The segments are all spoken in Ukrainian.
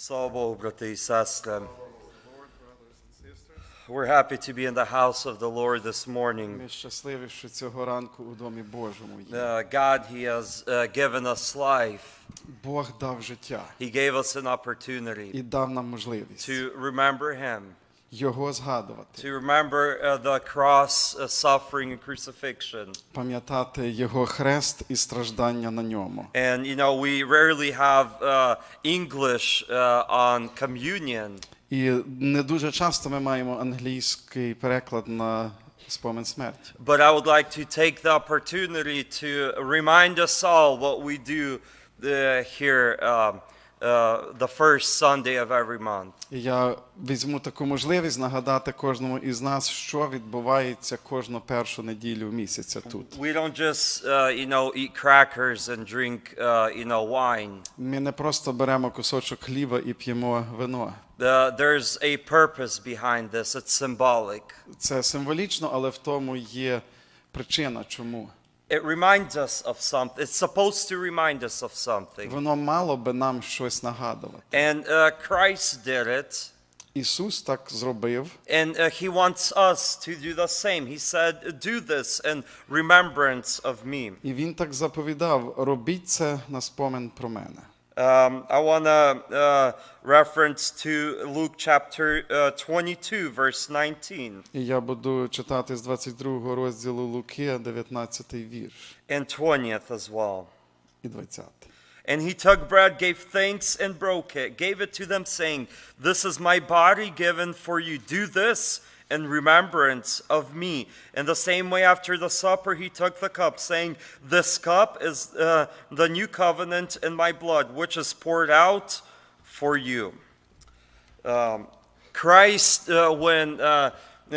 Слава Богу, брати і сестри. We're happy to be in the house of the Lord this morning. Ми щасливі, що цього ранку у домі Божому є. Uh, God, He has uh, given us life. Бог дав життя He gave us an opportunity і дав нам можливість to remember Him, його згадувати, to remember uh, the cross, uh, suffering, and crucifixion. пам'ятати його хрест і страждання на ньому. And you know, we rarely have uh, English uh, on communion. І не дуже часто ми маємо англійський переклад на спомин смерті. But I would like to take the opportunity to remind us all what we do uh, here um, uh, the first Sunday of every month. І я візьму таку можливість нагадати кожному із нас, що відбувається кожну першу неділю місяця тут. We don't just, uh, you know, eat crackers and drink, uh, you know, wine. Ми не просто беремо кусочок хліба і п'ємо вино. The, there's a purpose behind this. It's symbolic. Це символічно, але в тому є причина, чому. It reminds us of something. It's supposed to remind us of something. Воно мало би нам щось нагадувати. And uh, Christ did it. Ісус так зробив, And uh, he wants us to do the same. He said, Do this in remembrance of me. і Він так заповідав: робіть це на спомин про мене. Um, I want to uh, reference to Luke chapter uh, 22, verse 19 І я буду читати з 22 розділу Луки, 19 вірш and 20th as well. і 20. And he took bread, gave thanks, and broke it, gave it to them, saying, This is my body given for you. Do this in remembrance of me. In the same way, after the supper, he took the cup, saying, This cup is uh, the new covenant in my blood, which is poured out for you. Um, Christ, uh, when uh,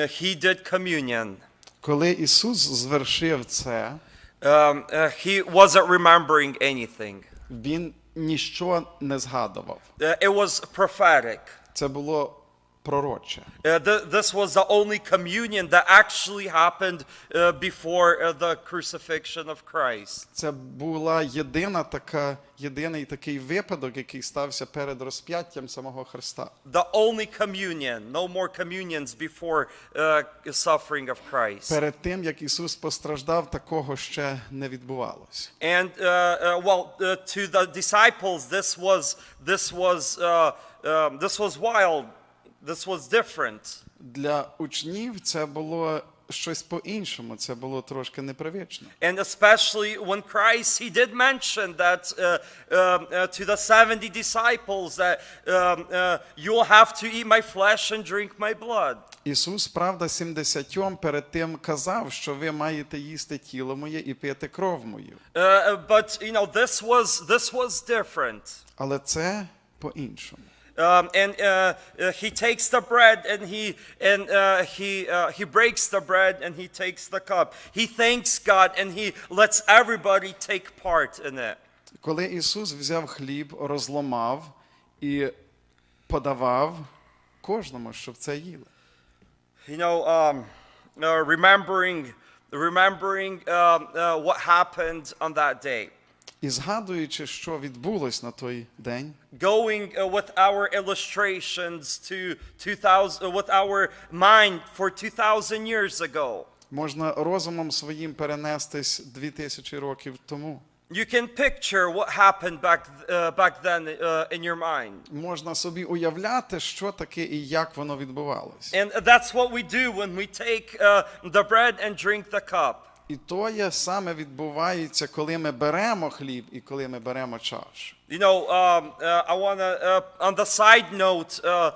he did communion, Коли Ісус звершив це, um, uh, he wasn't remembering anything. Він ніщо не згадував. Uh, it was prophetic. Це було пророче. Uh, this was the only communion that actually happened uh, before uh, the crucifixion of Christ. Це була єдина така, єдиний такий випадок, який стався перед розп'яттям самого Христа. The only communion, no more communions before uh, suffering of Christ. Перед тим як Ісус постраждав, такого ще не відбувалося. And uh, uh, well, uh, to the disciples, this was this was uh, um, this was wild. This was different. Для учнів це було щось по-іншому, це було трошки непривично. And especially when Christ, he did mention that uh, um, uh, to the 70 disciples that um, uh, you'll have to eat my flesh and drink my blood. Ісус, правда, 70 перед тим казав, що ви маєте їсти тіло моє і пити кров мою. Uh, uh, but you know, this was this was different. Але це по-іншому. Um, and uh, uh, he takes the bread and he and uh, he uh, he breaks the bread and he takes the cup. He thanks God and he lets everybody take part in it. Коли Ісус взяв хліб, розломав і подавав кожному, щоб це їли. You know, um, uh, remembering, remembering um, uh, what happened on that day, І згадуючи, що відбулось на той день, going uh, with our illustrations to 2000, uh, with our mind for 2,000 years ago. можна розумом своїм перенестись дві тисячі років тому. You can picture what happened back, uh, back then uh, in your mind. Можна собі уявляти, що таке і як воно відбувалось. And that's what we do when we take uh, the bread and drink the cup. І то є саме відбувається, коли ми беремо хліб і коли ми беремо чашу. You know, um, uh, I want to, uh, on the side note, uh,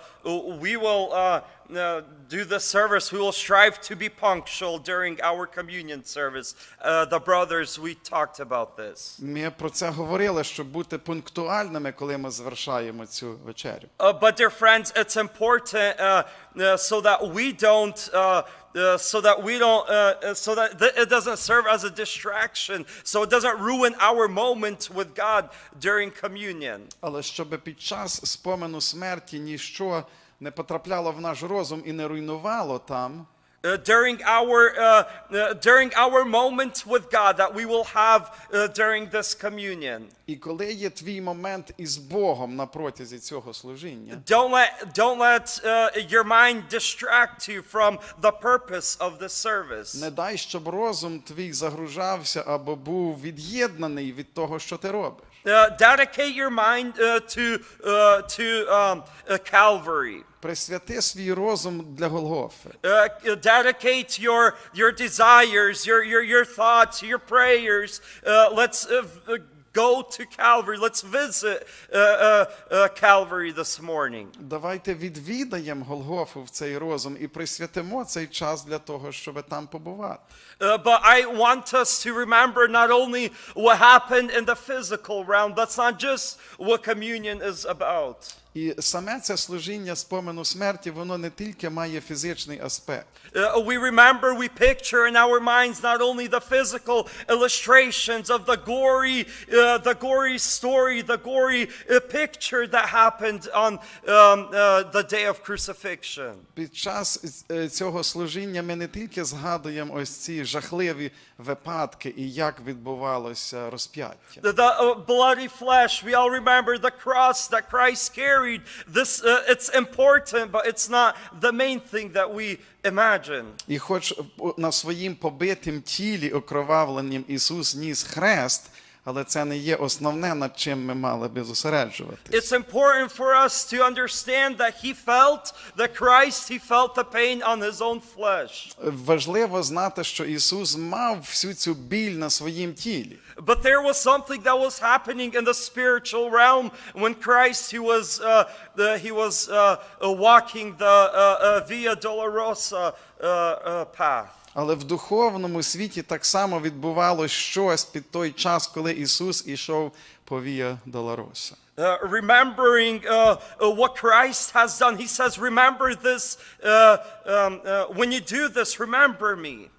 we will uh, uh, do the service. We will strive to be punctual during our communion service. Uh, the brothers, we talked about this. Ми про це говорили, щоб бути пунктуальними, коли ми завершаємо цю вечерю. Uh, but, dear friends, it's important uh, uh, so that we don't. Uh, uh, so that we don't, uh, uh, so that th- it doesn't serve as a distraction, so it doesn't ruin our moment with God during communion. Але щоб під час спомену смерті ніщо не потрапляло в наш розум і не руйнувало там, Uh, during our uh, uh, during our moment with God that we will have uh, during this communion. І коли є твій момент із Богом на протязі цього служіння, Don't let don't let uh, your mind distract you from the purpose of this service. не дай, щоб розум твій загружався або був від'єднаний від того, що ти робиш. Uh, dedicate your mind uh, to uh, to um, uh, Calvary. Присвяти свій розум для Голгофи. Uh, dedicate your your desires, your your your thoughts, your prayers. Uh, let's uh, v- go to Calvary. Let's visit uh, uh, uh, Calvary this morning. Давайте відвідаємо Голгофу в цей розум і присвятимо цей час для того, щоб там побувати. Uh, but I want us to remember not only what happened in the physical realm. That's not just what communion is about. І саме це служіння спомену смерті, воно не тільки має фізичний аспект. Uh, we remember, we picture in our minds not only the physical illustrations of the gory, uh, the gory story, the gory uh, picture that happened on um, uh, the day of crucifixion. Під час е, цього служіння ми не тільки згадуємо ось ці жахливі випадки і як відбувалося розп'яття. The, the uh, bloody flesh, we all remember the cross that Christ carried. This, uh, it's important, but it's not the main thing that we imagine. І хоч на своїм побитим тілі окровавленням Ісус ніс хрест, але це не є основне, над чим ми мали би зосереджуватись. It's important for us to understand that he felt, that Christ, he felt the pain on his own flesh. Важливо знати, що Ісус мав всю цю біль на своїм тілі. But there was something that was happening in the spiritual realm when Christ, he was, uh, the, he was uh, uh, walking the uh, uh, Via Dolorosa uh, uh, path. Але в духовному світі так само відбувалось щось під той час, коли Ісус ішов по Вія Долороса. Uh, remembering uh, uh, what Christ has done, he says, Remember this, uh, um, uh, when you do this, remember me.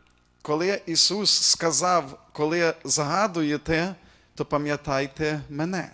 Коли Ісус сказав, коли згадуєте, то пам'ятайте мене.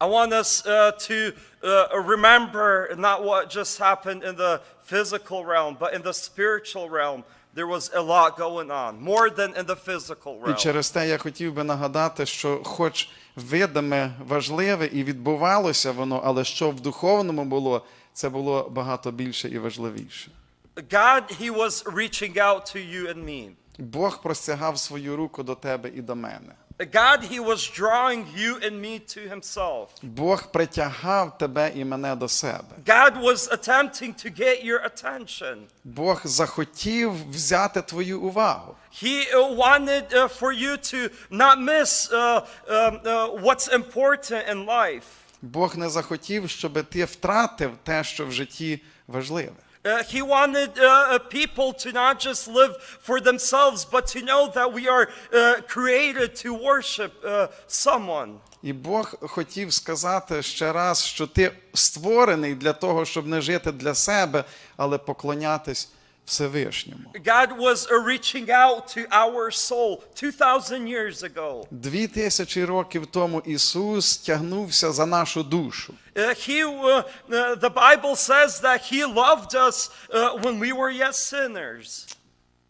I want us uh, to uh, remember not what just happened in the physical realm, but in the spiritual realm. There was a lot going on, more than in the physical І через те я хотів би нагадати, що хоч видиме важливе і відбувалося воно, але що в духовному було, це було багато більше і важливіше. God, He was reaching out to you and me. Бог простягав свою руку до тебе і до мене. God, He was drawing you and me to Himself. Бог притягав тебе і мене до себе. God was attempting to get your attention. Бог захотів взяти твою увагу. He uh, wanted uh, for you to not miss uh, um, uh, what's important in life. Бог не захотів, щоб ти втратив те, що в житті важливе. Uh, he wanted uh, uh, people to not just live for themselves, but to know that we are uh, created to worship uh, someone. І Бог хотів сказати ще раз, що ти створений для того, щоб не жити для себе, але поклонятись Всевишньому. God was uh, reaching out to our soul 2,000 years ago. Дві тисячі років тому Ісус тягнувся за нашу душу. Uh, he, uh, uh, the Bible says that He loved us uh, when we were yet sinners.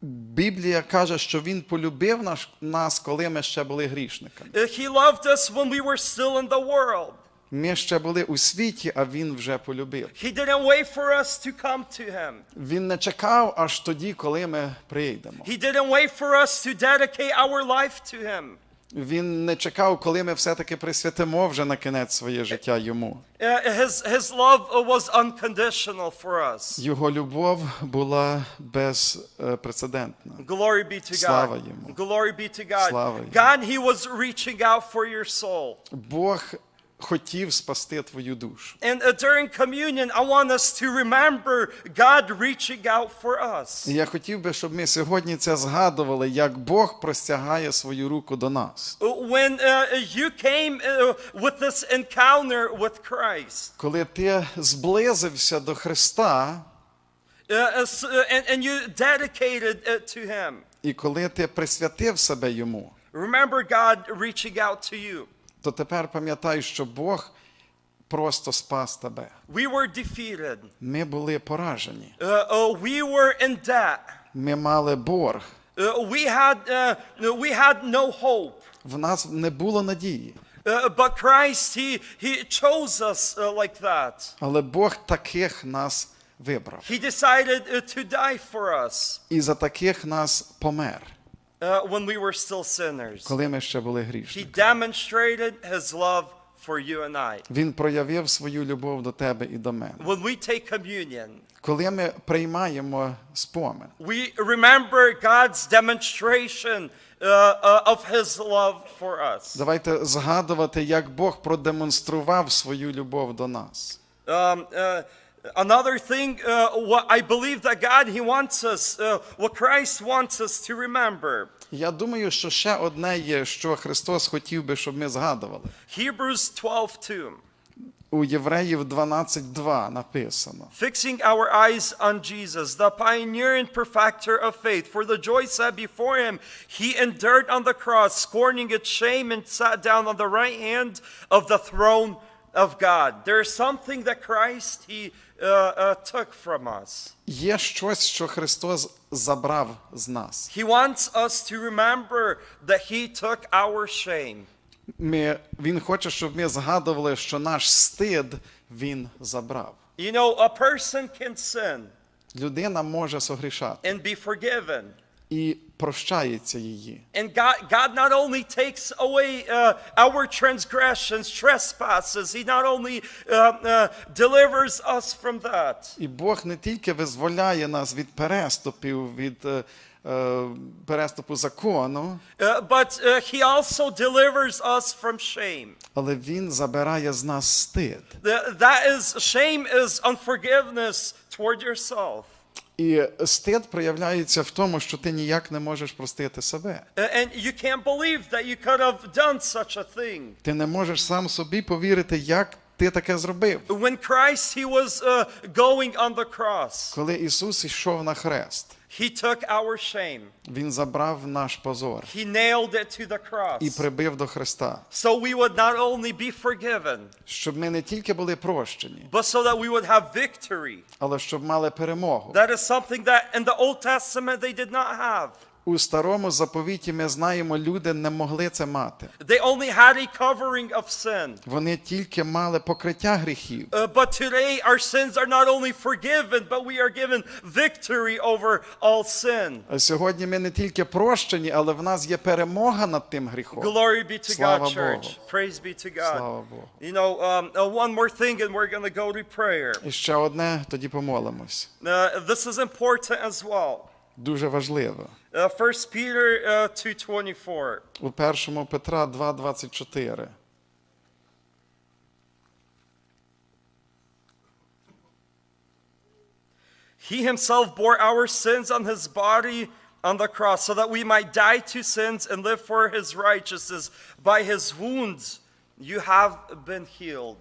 Біблія каже, що Він полюбив нас, коли ми ще були грішниками. Uh, he loved us when we were still in the world. Ми ще були у світі, а Він вже полюбив. He didn't wait for us to come to Him. Він не чекав аж тоді, коли ми прийдемо. He didn't wait for us to dedicate our life to Him. Він не чекав, коли ми все-таки присвятимо вже на кінець своє життя йому. Uh, his, his love was unconditional for us. Його любов була безпрецедентна. Glory be to Слава God. йому. Glory be to God. Слава йому. God, He was reaching out for your soul. Бог хотів спасти твою душу. And uh, during communion, I want us to remember God reaching out for us. І я хотів би, щоб ми сьогодні це згадували, як Бог простягає свою руку до нас. When uh, you came uh, with this encounter with Christ, Коли ти зблизився до Христа, uh, as- uh, and, and you dedicated it to Him, і коли ти присвятив себе йому, remember God reaching out to you. То тепер пам'ятай, що Бог просто спас тебе. We were defeated. Ми були поражені. Uh, uh, we were in debt. Ми мали борг. Uh, we had uh, we had no hope. В нас не було надії. Uh, but Christ, he he chose us uh, like that. Але Бог таких нас вибрав. He decided uh, to die for us І за таких нас помер, uh, when we were still sinners. коли ми ще були грішні. He demonstrated his love for you and I. Він проявив свою любов до тебе і до мене. When we take communion, Коли ми приймаємо спомин, we remember God's demonstration uh, uh, of his love for us. давайте згадувати, як Бог продемонстрував свою любов до нас. Um, uh, another thing, uh, what I believe that God, He wants us, uh, what Christ wants us to remember. Я думаю, що ще одне є, що Христос хотів би, щоб ми згадували. Hebrews 12:2. У Євреїв 12.2 написано. Fixing our eyes on Jesus, the pioneer and perfecter of faith, for the joy set before him, he endured on the cross, scorning its shame, and sat down on the right hand of the throne of God. There is something that Christ he uh, uh, took from us. Є щось, що Христос забрав з нас. He wants us to remember that he took our shame. Ми, він хоче, щоб ми згадували, що наш стид він забрав. You know, a person can sin Людина може согрішати and be forgiven. І прощається її. And God, God not only takes away uh, our transgressions, trespasses, He not only uh, uh, delivers us from that, І Бог не тільки визволяє нас від переступів, від е, е, переступу закону, uh, but uh, He also delivers us from shame. але Він забирає з нас стид. That is, shame is unforgiveness toward yourself. І стид проявляється в тому, що ти ніяк не можеш простити себе. Uh, And you can't believe that you could have done such a thing. Ти не можеш сам собі повірити, як ти таке зробив. When Christ he was uh, going on the cross, Коли Ісус йшов на хрест, he took our shame. Він забрав наш позор He nailed it to the і прибив до Христа, So we would not only be forgiven, щоб ми не тільки були прощені, but so that we would have victory. але щоб мали перемогу. That is something that in the Old Testament they did not have. У старому заповіті ми знаємо, люди не могли це мати. They only had a covering of sin. Вони тільки мали покриття гріхів. Uh, but today our sins are not only forgiven, but we are given victory over all sin. Сьогодні ми не тільки прощені, але в нас є перемога над тим гріхом. Glory be to Слава God, church. Богу. Praise be to God. Слава Богу. You know, um, uh, one more thing, and we're going to go to prayer. І ще одне, тоді помолимось. Uh, this is important as well. Дуже важливо. Uh, 1 Peter uh, 2.24. У 1 Петра 2,24. He himself bore our sins on his body on the cross so that we might die to sins and live for his righteousness. By his wounds you have been healed.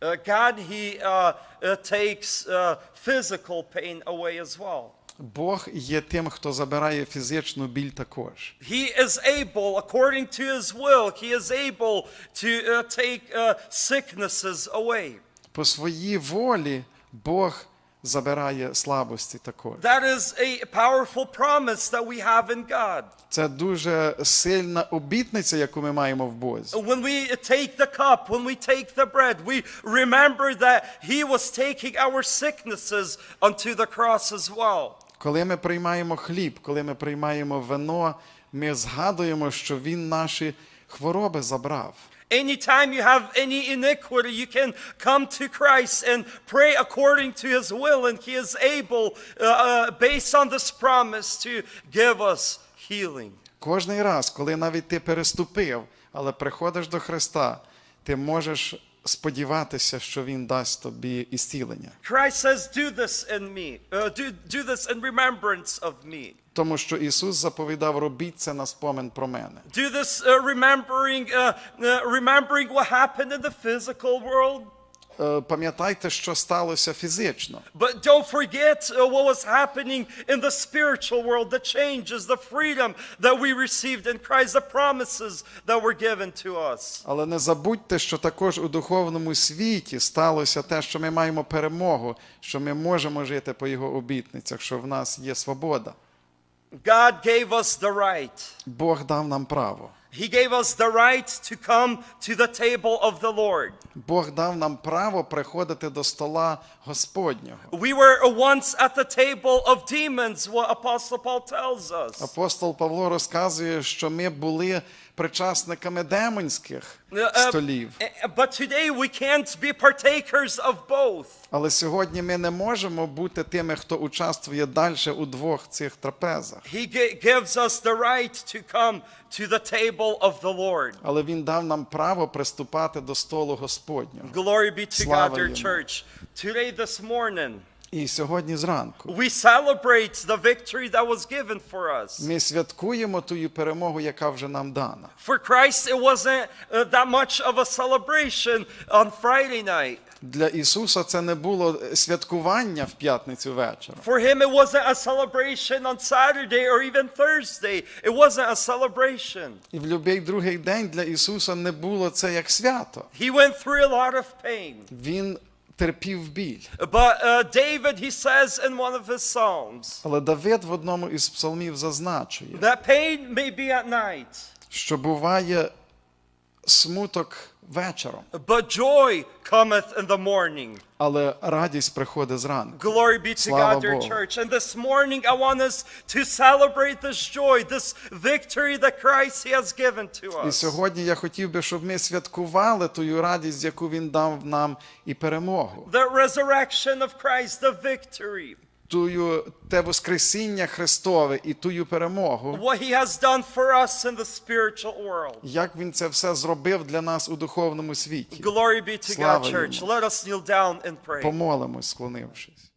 Uh, God, he uh, uh, takes uh, physical pain away as well. Бог є тим, хто забирає фізичну біль також. He is able, according to his will, he is able to uh, take uh, sicknesses away. По своїй волі Бог забирає слабості також. That is a powerful promise that we have in God. Це дуже сильна обітниця, яку ми маємо в Бозі. When we take the cup, when we take the bread, we remember that He was taking our sicknesses unto the cross as well. Коли ми приймаємо хліб, коли ми приймаємо вино, ми згадуємо, що Він наші хвороби забрав. Anytime you have any iniquity, you can come to Christ and pray according to His will, and He is able, uh, uh, based on this promise, to give us healing. Кожний раз, коли навіть ти переступив, але приходиш до Христа, ти можеш сподіватися, що Він дасть тобі ісцілення. Christ says, Do this in me, uh, do, do this in remembrance of me. Тому що Ісус заповідав, робіть це на спомин про мене. Do this uh, remembering, uh, uh, remembering what happened in the physical world. Е, пам'ятайте, що сталося фізично. But don't forget uh, what was happening in the spiritual world, the changes, the freedom that we received in Christ, the promises that were given to us. Але не забудьте, що також у духовному світі сталося те, що ми маємо перемогу, що ми можемо жити по його обітницях, що в нас є свобода. God gave us the right. Бог дав нам право. He gave us the right to come to the table of the Lord. Бог дав нам право приходити до стола Господнього. We were once at the table of demons, what Apostle Paul tells us. Апостол Павло розказує, що ми були причасниками демонських Uh, uh, столів. But today we can't be partakers of both. Але сьогодні ми не можемо бути тими, хто участвує далі у двох цих трапезах. He gives us the right to come to the table of the Lord. Але він дав нам право приступати до столу Господнього. Glory be to God, йому. church. Today, this morning, І сьогодні зранку we celebrate the victory that was given for us. ми святкуємо тую перемогу, яка вже нам дана. For Christ, it wasn't uh, that much of a celebration on Friday night. Для Ісуса це не було святкування в п'ятницю вечора. For him, it wasn't a celebration on Saturday or even Thursday. It wasn't a celebration. І в будь-який другий день для Ісуса не було це як свято. He went through a lot of pain. Він терпів біль. But uh, David, he says in one of his Psalms, Але Давид в одному із псалмів зазначує, that pain may be at night, що буває смуток вечором, but joy cometh in the morning. але радість приходить зранку. Glory be to Слава God, dear Богу. church. And this morning, I want us to celebrate this joy, this victory that Christ has given to І us. сьогодні я хотів би, щоб ми святкували тую радість, яку він дав нам і перемогу. The resurrection of Christ, the victory, Тую те Воскресіння Христове і тую перемогу. what He has done for us in the spiritual world. Як він це все зробив для нас у духовному світі? Glory be to God, church. Let us kneel down and pray. Помолимось, склонившись.